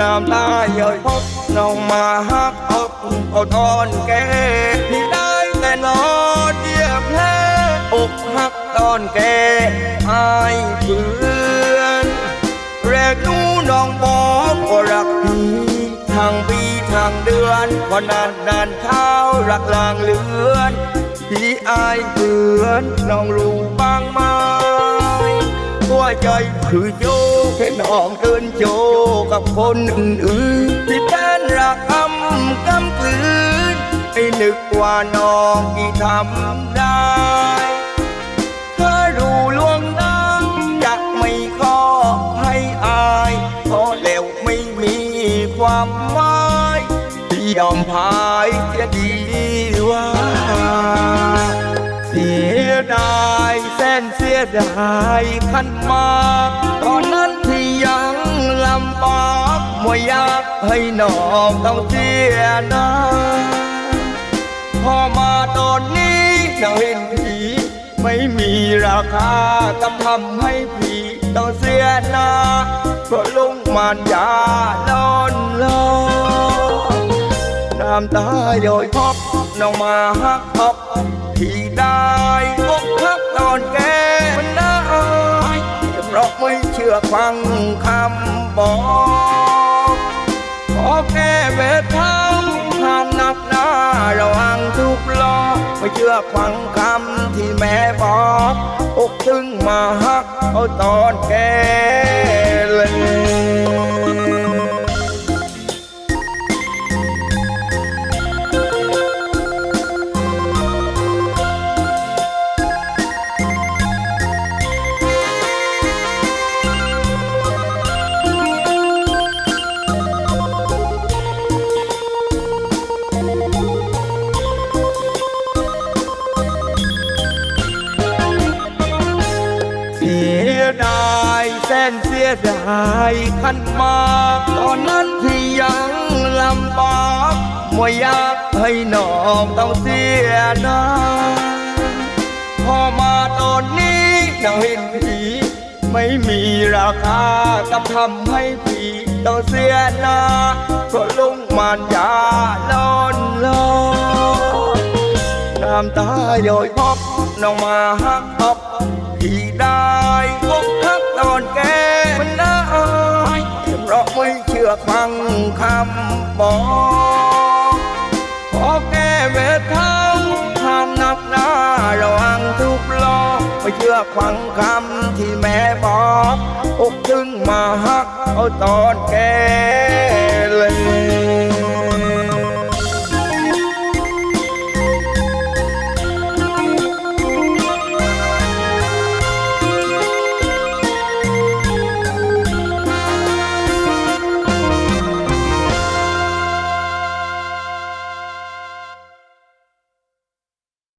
น้ำตาเย้อยพบน้องมาฮักอกเอาตอนแกที่ได้แต่นอนเหยียบแผลอกหักตอนแกอายเพื่อนแรกนู้น้องบอกว่ารักพี่ทางปีทางเดือนพอนานนานเข้ารักลางเลือนพี่อายเพื่อนน้องรู้บ้างไหม วใจคือโยแค่น้องเกินโจกับคนอื่นๆที่แทนรักอำกำกืนให้นึกว่าน้องที่ทำได้ถ้ารู้ลวงหน้าจะไม่ขอให้อายเพราะแล้วไม่มีความหมายที่ยอมพายเสีย ดายขันมากตอนนั้นที่ยังลำบากม่อยากให้น้องต้องเสียน้ำพอมาตอนนี้เราเห็นผีไม่มีราคากำทำให้ผีต้องเสียนาเพราะลุงมานยาลอนลอน้ำตาโยอยพบน้องมาฮักพบที่ได้อกหักตอนแก ชื่อฟังคำบอกขอแก้เวทเท้าผ่านหนักหน้าระวังทุกล้อไม่เชื่อฟังคำที่แม่บอกอกถึงมาฮักเอาตอนแกเลย ดายแสนเสียดายขันมากตอนนั้นที่ยังลำบากไม่อยากให้น้องต้องเสียน้ำพอมาตอนนี้เราเห็นผีไม่มีราคากับทำให้ผีต้องเสียหน้าเพราะลุงมานยาลอนลอนน้ำตาโยอยพบน้องมาฮักพบ ที่ได้อกหักตอนแกมันได้เพราะไม่เชื่อฟังคำบอกขอแกเวทเท้าผ่านหนักหน้าระวังทุกลอไม่เชื่อฟังคำที่แม่บอกอกถึงมาฮักเอาตอนแก